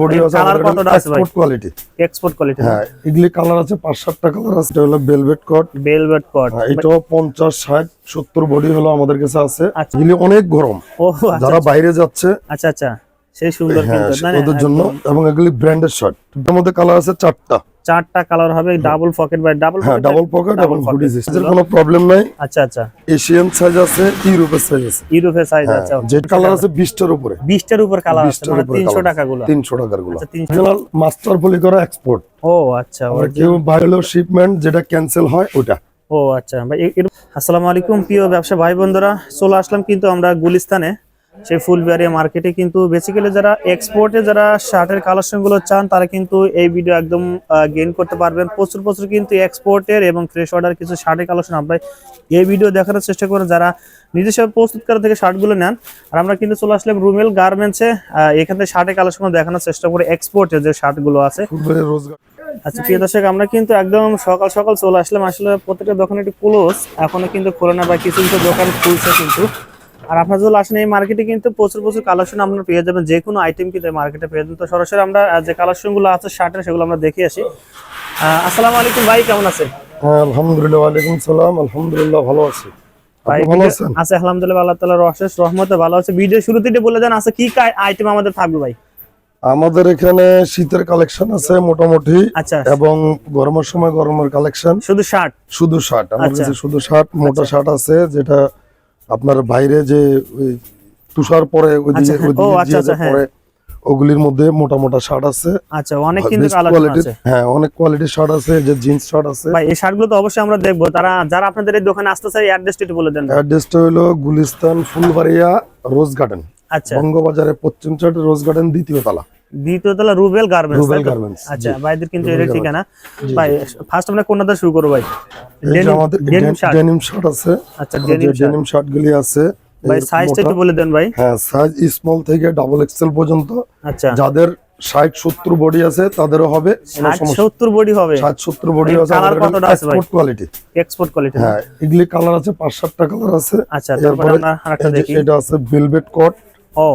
Body আছে? Export quality export quality হ্যাঁ এগুলি কালার আছে পাঁচ সাতটা কালার আছে এটা হলো বেলভেট কট বেলভেট কট এটাও পঞ্চাশ ষাট সত্তর বডি হলো আমাদের কাছে আছে। আচ্ছা। এগুলি অনেক গরম। ও আচ্ছা যারা বাইরে যাচ্ছে আচ্ছা আচ্ছা। সেই সুন্দর হ্যাঁ ওদের জন্য এবং এগুলি ব্র্যান্ডের শার্ট মধ্যে কালার আছে চারটা। চারটা কালার হবে ডাবল পকেট বাই ডাবল হ্যাঁ ডাবল পকেট ডাবল। হুডি এর কোনো প্রবলেম নাই। আচ্ছা আচ্ছা। এশিয়ান সাইজ আছে ইউরোপের সাইজ আছে। ইউরোপের সাইজ হ্যাঁ আচ্ছা। যে কালার আছে বিশটার উপরে। 20টার উপর কালার আছে মানে 300 টাকা গুলো আছে। তিনশো টাকারগুলো। আচ্ছা 300 মাস্টার পলি করা এক্সপোর্ট ও আচ্ছা। কেউ বাইরে শিপমেন্ট যেটা ক্যান্সেল হয় ওটা ও আচ্ছা। ভাই আসসালামু আলাইকুম প্রিয় ব্যবসা ভাই বন্ধুরা চলে আসলাম কিন্তু আমরা গুলিস্তানে। সেই ফুল ফুলবিহারিয়া মার্কেটে কিন্তু বেসিক্যালি যারা এক্সপোর্টে যারা শার্টের কালেকশনগুলো চান তারা কিন্তু এই ভিডিও একদম গেইন করতে পারবেন। প্রচুর প্রচুর কিন্তু এক্সপোর্টের এবং ফ্রেশ অর্ডার কিছু শার্টের কালেকশন আমরা এই ভিডিও দেখানোর চেষ্টা করেন যারা নিজস্ব প্রস্তুত করা থেকে শার্টগুলো নেন আর আমরা কিন্তু চলে আসলাম রুমেল গার্মেন্টসে এখান থেকে শার্টের কালেকশন দেখানোর চেষ্টা করি এক্সপোর্টের যে শার্টগুলো আছে। আচ্ছা প্রিয় দর্শক আমরা কিন্তু একদম সকাল সকাল চলে আসলাম। আসলে প্রত্যেকটা দোকান একটু ক্লোজ এখনও কিন্তু খোলে না বা কিছু কিছু দোকান খুলছে কিন্তু। আর আপনারা যদি আসেন এই মার্কেটে কিন্তু প্রচুর প্রচুর কালেকশন আপনারা পেয়ে যাবেন যে কোনো আইটেম কিন্তু এই মার্কেটে পেয়ে যাবেন। তো সরাসরি আমরা যে কালেকশনগুলো আছে শার্টের সেগুলো আমরা দেখে আসি। আসসালামু আলাইকুম ভাই কেমন আছেন? হ্যাঁ আলহামদুলিল্লাহ ওয়ালাইকুম সালাম। আলহামদুলিল্লাহ ভালো আছি। আছে আলহামদুলিল্লাহ আল্লাহ তাআলার অশেষ রহমতে ভালো আছে। ভিডিও শুরুতে বলে দেন আছে কি আইটেম আমাদের থাকবে ভাই? আমাদের এখানে শীতের কালেকশন আছে মোটামুটি আচ্ছা। এবং গরমের সময় গরমের কালেকশন শুধু শার্ট? শুধু শার্ট আমার আচ্ছা। কাছে শুধু শার্ট মোটা শার্ট আছে যেটা আপনার বাইরে যে ওই তুষার পরে ওইদিকে আচ্ছা, ওইদিকে আচ্ছা, আচ্ছা, হ্যাঁ। পরে ওগুলির মধ্যে মোটা মোটা শার্ট আছে। আচ্ছা অনেক কিন্তু কোয়ালিটির হ্যাঁ অনেক কোয়ালিটির শার্ট আছে যে জিন্স শার্ট আছে। ভাই এই শার্টগুলো তো অবশ্যই আমরা দেখব। তারা যারা আপনাদের এই দোকানে আসতে চাই অ্যাড্রেসটা একটু বলে দেন। অ্যাড্রেসটা হলো গুলিস্তান ফুলবাড়িয়া রোজ গার্ডেন। আচ্ছা। বঙ্গবাজারে পশ্চিম সাইড রোজ গার্ডেন দ্বিতীয় তলা। দ্বিতীয় তলা রুবেল গার্মেন্টস রুবেল গার্মেন্টস আচ্ছা ভাইদের কিন্তু এটা ঠিকানা। ভাই ফার্স্ট আমরা কোনটা শুরু করব ভাই? ডেনিম শার্ট ডেনিম শার্ট আছে। আচ্ছা ডেনিম শার্ট গুলি আছে ভাই সাইজটা একটু বলে দেন ভাই। হ্যাঁ সাইজ স্মল থেকে ডাবল এক্সেল পর্যন্ত। আচ্ছা। যাদের ষাট সত্তর বডি আছে তাদেরও হবে কোনো ষাট সমস্যা সত্তর বডি হবে? ষাট সত্তর বডি আছে কতটা আছে ভাই? এক্সপোর্ট কোয়ালিটি এক্সপোর্ট কোয়ালিটি হ্যাঁ এগুলি কালার আছে পাঁচ সাতটা কালার আছে। আচ্ছা তারপরে আমরা আরেকটা দেখি। এটা আছে ভেলভেট কট ও।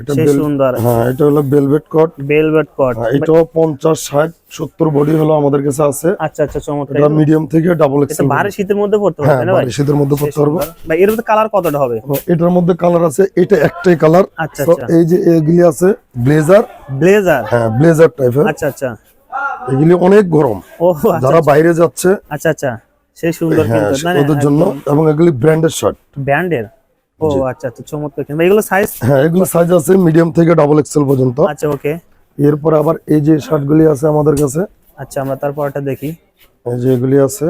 এটা সুন্দর। হ্যাঁ এটা হলো ভেলভেট কট বেলভেট কট এটাও পঞ্চাশ ষাট সত্তর বডি হলো আমাদের কাছে আছে। আচ্ছা আচ্ছা চমৎকার। এটা মিডিয়াম থেকে ডাবল এটা ভারী শীতের মধ্যে পড়তে হ্যাঁ পারবে না ভাই? বাড়ি শীতের মধ্যে পারব ভাই এর মধ্যে কালার কতটা হবে? এটার মধ্যে কালার আছে এটা একটাই কালার আচ্ছা আচ্ছা। এই যে এগুলি আছে ব্লেজার ব্লেজার হ্যাঁ ব্লেজার টাইপের আচ্ছা আচ্ছা। এগুলি অনেক গরম। ও আচ্ছা যারা বাইরে যাচ্ছে আচ্ছা আচ্ছা। সেই সুন্দর হ্যাঁ কিন্তু ওদের জন্য এবং এগুলি ব্র্যান্ডের শার্ট ব্যান্ডের ও আচ্ছা আচ্ছা চমৎকার এগুলো সাইজ হ্যাঁ এগুলো সাইজ আছে মিডিয়াম থেকে ডাবল এক্সেল পর্যন্ত। আচ্ছা ওকে এরপরে আবার এই যে শার্টগুলি আছে আমাদের কাছে আচ্ছা আমরা তারপরটা দেখি। এই যে এগুলি আছে।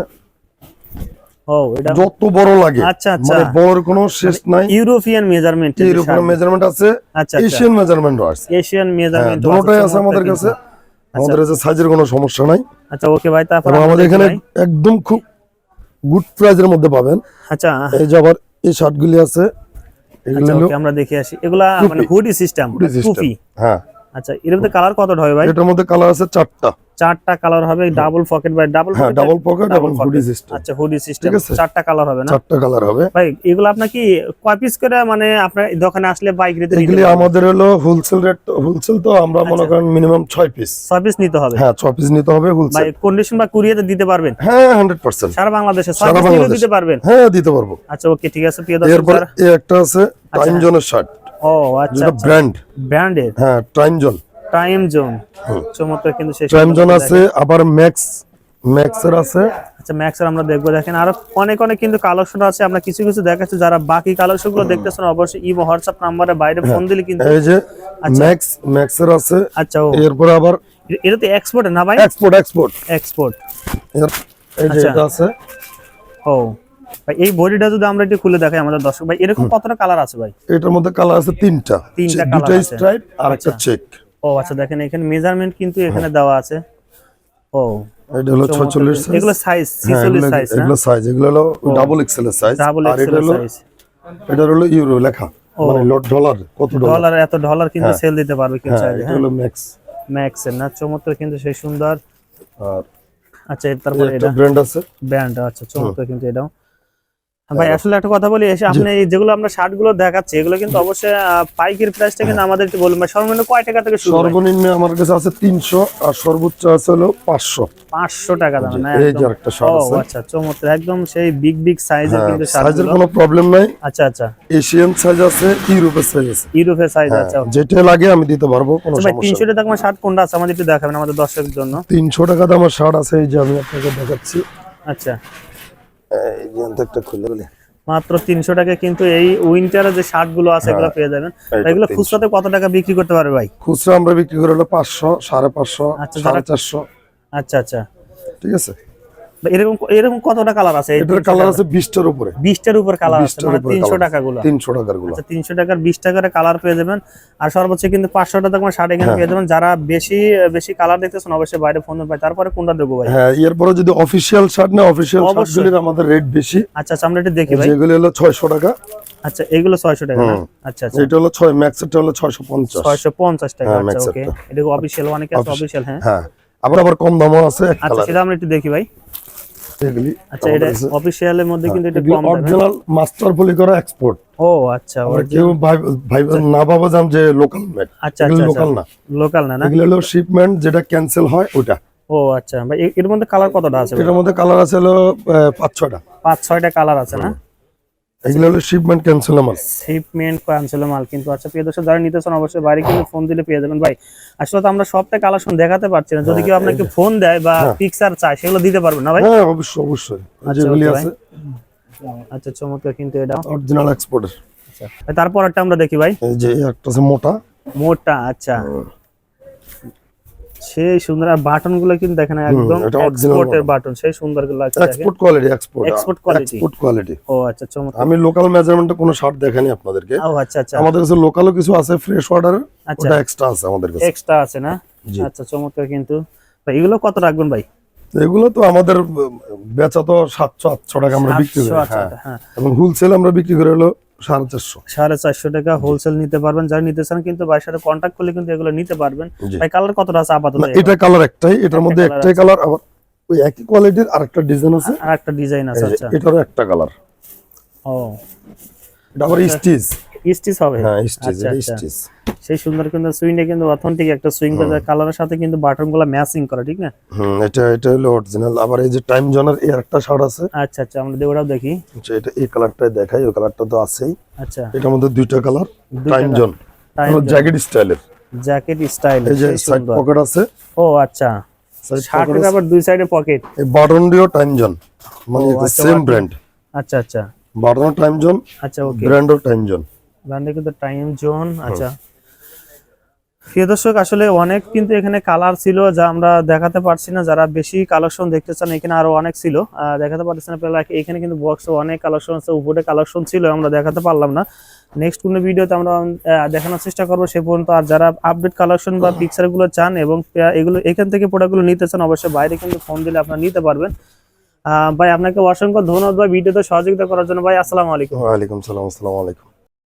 ও এটা যত বড় লাগে আচ্ছা, আচ্ছা। মানে বড় কোনো শেষ নাই। ইউরোপিয়ান মেজারমেন্ট উপরে মেজারমেন্ট আছে আচ্ছা আচ্ছা। এশিয়ান মেজারমেন্টও আছে। এশিয়ান মেজারমেন্ট দুটোটাই আছে আমাদের কাছে। আমাদের কাছে সাইজের কোনো সমস্যা নাই। আচ্ছা ওকে ভাই তারপর আমাদের এখানে একদম খুব গুড প্রাইজের মধ্যে পাবেন। আচ্ছা। এই যে আবার এই শর্টগুলি আছে। এগুলো আচ্ছা আমরা দেখে আসি। এগুলা মানে হুডি সিস্টেম টুপি হ্যাঁ। আচ্ছা এর মধ্যে কালার কতটা হবে ভাই? এটার মধ্যে কালার আছে চারটা। চারটা কালার হবে ডাবল পকেট বাই ডাবল হ্যাঁ double pocket double hoodie system আচ্ছা হুডি সিস্টেম চারটা কালার হবে না? চারটা কালার হবে। ভাই এগুলো আপনার কি কয় পিস করে মানে আপনার দোকানে আসলে বাইক রেতে এগুলি আমাদের হলো হোলসেল রেট হোলসেল তো আমরা আচ্ছা। মনে করেন মিনিমাম ছয় পিস ছয় পিস নিতে হবে? হ্যাঁ ছয় পিস নিতে হবে হোলসেল ভাই কন্ডিশন বা কুরিয়াতে দিতে পারবেন? হ্যাঁ হান্ড্রেড পার্সেন্ট সারা বাংলাদেশে ছয় সারা পিস বাংলাদেশে। দিতে পারবেন? হ্যাঁ দিতে পারব। আচ্ছা ওকে ঠিক আছে প্রিয় দর্শক এরপর এই একটা আছে টাইম জোনের শার্ট। ও আচ্ছা ব্র্যান্ড ব্র্যান্ডের হ্যাঁ টাইম জোন টাইম জোন চমৎকার কিন্তু শেষ টাইম জোন আছে আবার ম্যাক্স ম্যাক্সের আছে। আচ্ছা ম্যাক্সের আমরা দেখব দেখেন আরও অনেক অনেক কিন্তু কালেকশন আছে। আমরা কিছু কিছু দেখাচ্ছি যারা বাকি কালেকশনগুলো দেখতেছেন অবশ্যই ইমো হোয়াটসঅ্যাপ নাম্বারে বাইরে ফোন দিলে কিন্তু এই যে ম্যাক্স ম্যাক্সের আছে। আচ্ছা ও। এরপরে আবার এটা তো এক্সপোর্ট না ভাই? এক্সপোর্ট এক্সপোর্ট এক্সপোর্ট এই যে আচ্ছা। এটা আছে। ও। ভাই এই বডিটা যদি আমরা একটু খুলে দেখাই আমাদের দর্শক ভাই এরকম কতটা কালার আছে ভাই? এটার মধ্যে কালার আছে তিনটা। তিনটা আছে। স্ট্রাইপ আর একটা চেক ও আচ্ছা দেখেন এখানে মেজারমেন্ট কিন্তু এখানে দেওয়া আছে। ও এটা হলো ছচল্লিশ সাইজ এগুলো সাইজ হ্যাঁ, 46 সাইজ এগুলো সাইজ এগুলো হলো ডাবল এক্সেল সাইজ আর এটা হলো এটা হলো ইউরো লেখা। মানে লট ডলার কত ডলার ডলার এত ডলার কিন্তু সেল দিতে পারবে কেউ হ্যাঁ চাইলে এটা হ্যাঁ। হলো ম্যাক্স ম্যাক্স এর না চমৎকার কিন্তু সেই সুন্দর। আর আচ্ছা তারপরে এটা। ব্র্যান্ড আছে। ব্যান্ড আচ্ছা চমৎকার কিন্তু এটাও। ভাই আসলে একটা কথা বলি এসে আপনি যেগুলো আমরা শার্টগুলো দেখাচ্ছি এগুলো কিন্তু অবশ্যই পাইকারি প্রাইসটা কিন্তু আমাদের একটু বলুন সর্বনিম্ন কয় টাকা থেকে শুরু সর্বনিম্ন আমার কাছে আছে তিনশো আর সর্বোচ্চ আছে হলো পাঁচশো। পাঁচশো টাকা দাম না এই যে আরেকটা শার্ট ও আছে। আচ্ছা চমৎকার একদম সেই বিগ বিগ সাইজের হ্যাঁ কিন্তু শার্ট সাইজের কোনো প্রবলেম নাই। আচ্ছা আচ্ছা। এশিয়ান সাইজ আছে ইউরোপের সাইজ আছে। ইউরোপের সাইজ হ্যাঁ, আচ্ছা যেটা লাগে আমি দিতে পারব কোনো আচ্ছা সমস্যা তিনশো টাকা শার্ট কোনটা আছে? আমাদের একটু দেখাবেন আমাদের দর্শকের জন্য। তিনশো টাকা দামের শার্ট আছে এই যে আমি আপনাকে দেখাচ্ছি। আচ্ছা। একটা খুলে বলি। মাত্র তিনশো টাকা কিন্তু এই উইন্টারে যে শার্টগুলো আছে এগুলো পেয়ে যাবেন। এগুলো 300 খুচরাতে কত টাকা বিক্রি করতে পারবে ভাই? খুচরা আমরা বিক্রি করে হলো পাঁচশো সাড়ে পাঁচশো আচ্ছা, সাড়ে চারশো। আচ্ছা আচ্ছা। ঠিক আছে? এরকম এরকম কতটা কালার আছে? এটার কালার আছে বিশটার উপরে। বিশটার উপর কালার আছে মানে উপরে তিনশো colour টাকা গুলো তিনশো টাকারগুলো। আচ্ছা তিনশো টাকার বিশ টাকার কালার পেয়ে যাবেন। আর সর্বোচ্চ কিন্তু পাঁচশো টাকা তোমার শার্ট এখানে পেয়ে যাবেন। যারা বেশি বেশি কালার দেখতেছেন অবশ্যই বাইরে ফোন পাই তারপরে কোনটা দেবো ভাই? হ্যাঁ এরপরে যদি অফিসিয়াল শার্ট না অবশ্যই। শার্টগুলির আমাদের রেট বেশি। আচ্ছা আচ্ছা আমরা এটা দেখি ভাই। যেগুলি হলো ছয়শো টাকা। আচ্ছা এগুলো ছয়শো টাকা আচ্ছা আচ্ছা। এটা হলো ছয় ম্যাক্সেরটা হলো ছয়শো পঞ্চাশ। ছয়শো পঞ্চাশ টাকা। হ্যাঁ, আচ্ছা ওকে এটা অফিসিয়াল অনেকে আছে অফিসিয়াল হ্যাঁ। হ্যাঁ। আবার আবার কম দামও আছে আচ্ছা সেটা আমরা একটু দেখি ভাই। এগুলি আচ্ছা এটা অফিসিয়ালের মধ্যে কিন্তু এটা কম অরিজিনাল মাস্টার পলি করা এক্সপোর্ট ও আচ্ছা কেউ ভাই- ভাই না ভাবা যান যে লোকাল মেড আচ্ছা এগুলো আচ্ছা লোকাল না। লোকাল না না? এগুলো হলো শিপমেন্ট যেটা ক্যান্সেল হয় ওটা ও আচ্ছা ভাই এর মধ্যে কালার কতটা আছে এর মধ্যে কালার আছে হলো পাঁচ ছয়টা পাঁচ ছয়টা কালার আছে না? এগুলো হলো শিপমেন্ট ক্যান্সেল আমার শিপমেন্ট ক্যান্সেল মাল কিন্তু। আচ্ছা প্রিয় দর্শক যারা নিতে চান অবশ্যই বাইরে কিন্তু ফোন দিলে পেয়ে যাবেন। ভাই আসলে তো আমরা সবটা কালেকশন দেখাতে পারছি না। যদি কেউ আপনাকে ফোন দেয় বা পিকচার চায় সেগুলো দিতে পারবেন না ভাই? হ্যাঁ অবশ্যই অবশ্যই। আচ্ছা, যেগুলি আছে। আচ্ছা চমৎকার কিন্তু এটা। অরিজিনাল এক্সপোর্টের আচ্ছা তারপর একটা আমরা দেখি ভাই। এই যে একটা আছে মোটা। মোটা আচ্ছা। সেই সুন্দর আর বাটনগুলো কিন্তু দেখেন একদম এক্সপোর্টের বাটন সেই সুন্দরগুলো। Export quality export Export quality। Export quality ও আচ্ছা চমৎকার। আমি লোকাল মেজারমেন্টে কোনো শার্ট দেখানি আপনাদেরকে। ও আচ্ছা আচ্ছা। আমাদের কাছে লোকালও কিছু আছে ফ্রেশ অর্ডার আচ্ছা। ওটা এক্সট্রা আছে আমাদের কাছে। এক্সট্রা আছে না? আচ্ছা চমৎকার কিন্তু। ভাই এগুলো কত রাখবেন ভাই? এগুলো তো আমাদের বেচা তো সাতশো আটশো টাকা আমরা বিক্রি করি 700 হ্যাঁ। হ্যাঁ। এবং হোলসেল আমরা বিক্রি করে হলো সাড়ে চারশো। সাড়ে চারশো টাকা হোলসেল নিতে পারবেন। যারা নিতে চান কিন্তু ভাইয়ের সাথে কন্ট্যাক্ট করলে কিন্তু এগুলো নিতে পারবেন। ভাই কালার কতটা আছে আপাতত এটা কালার একটাই এটার মধ্যে একটাই কালার আবার ওই একই কোয়ালিটির আরেকটা ডিজাইন আছে। আর একটা ডিজাইন আছে আচ্ছা। এটারও একটা কালার ও। এটা আবার স্টিচ স্টিচ হবে। হ্যাঁ স্টিচ আচ্ছা আচ্ছা। স্টিচ সেই সুন্দর কিন্তু সুইংটা কিন্তু অথেন্টিক একটা সুইং কালারের সাথে কিন্তু বাটনগুলো ম্যাচিং করা ঠিক না? হুম এটা এটা হলো অরিজিনাল আবার এই যে টাইম জনের এই একটা শার্ট আছে। আচ্ছা আচ্ছা আমরা ওটাও দেখি। আচ্ছা, এটা এই কালারটাই দেখাই ওই কালারটা তো আছেই। আচ্ছা। এটার মধ্যে দুইটা কালার টাইম জোন জ্যাকেট স্টাইলের জ্যাকেট স্টাইল এই যে সাইড পকেট আছে। ও আচ্ছা। শার্টের আবার দুই সাইডে পকেট এই বাটন দিও টাইম জোন মানে আচ্ছা, সেম ব্র্যান্ড আচ্ছা আচ্ছা। বাটন টাইম জোন আচ্ছা ওকে ব্র্যান্ডও টাইম জোন ব্র্যান্ডে কিন্তু টাইম জোন আচ্ছা। প্রিয় দর্শক আসলে অনেক কিন্তু এখানে কালার ছিল যা আমরা দেখাতে পারছি না। যারা বেশি কালেকশন দেখতে চান এখানে আরও অনেক ছিল। দেখাতে পারছি না এখানে কিন্তু বক্সে অনেক কালেকশন আছে উপরে কালেকশন ছিল আমরা দেখাতে পারলাম না। নেক্সট কোনো ভিডিওতে আমরা দেখানোর চেষ্টা করব সে পর্যন্ত। আর যারা আপডেট কালেকশন বা পিকচারগুলো চান এবং এগুলো এখান থেকে প্রোডাক্টগুলো নিতে চান অবশ্যই বাইরে কিন্তু ফোন দিলে আপনারা নিতে পারবেন। ভাই আপনাকে অসংখ্য ধন্যবাদ ভাই। ভিডিওতে সহযোগিতা করার জন্য ভাই আসসালামু আলাইকুম। ওয়ালাইকুম সালাম আসসালামু আলাইকুম।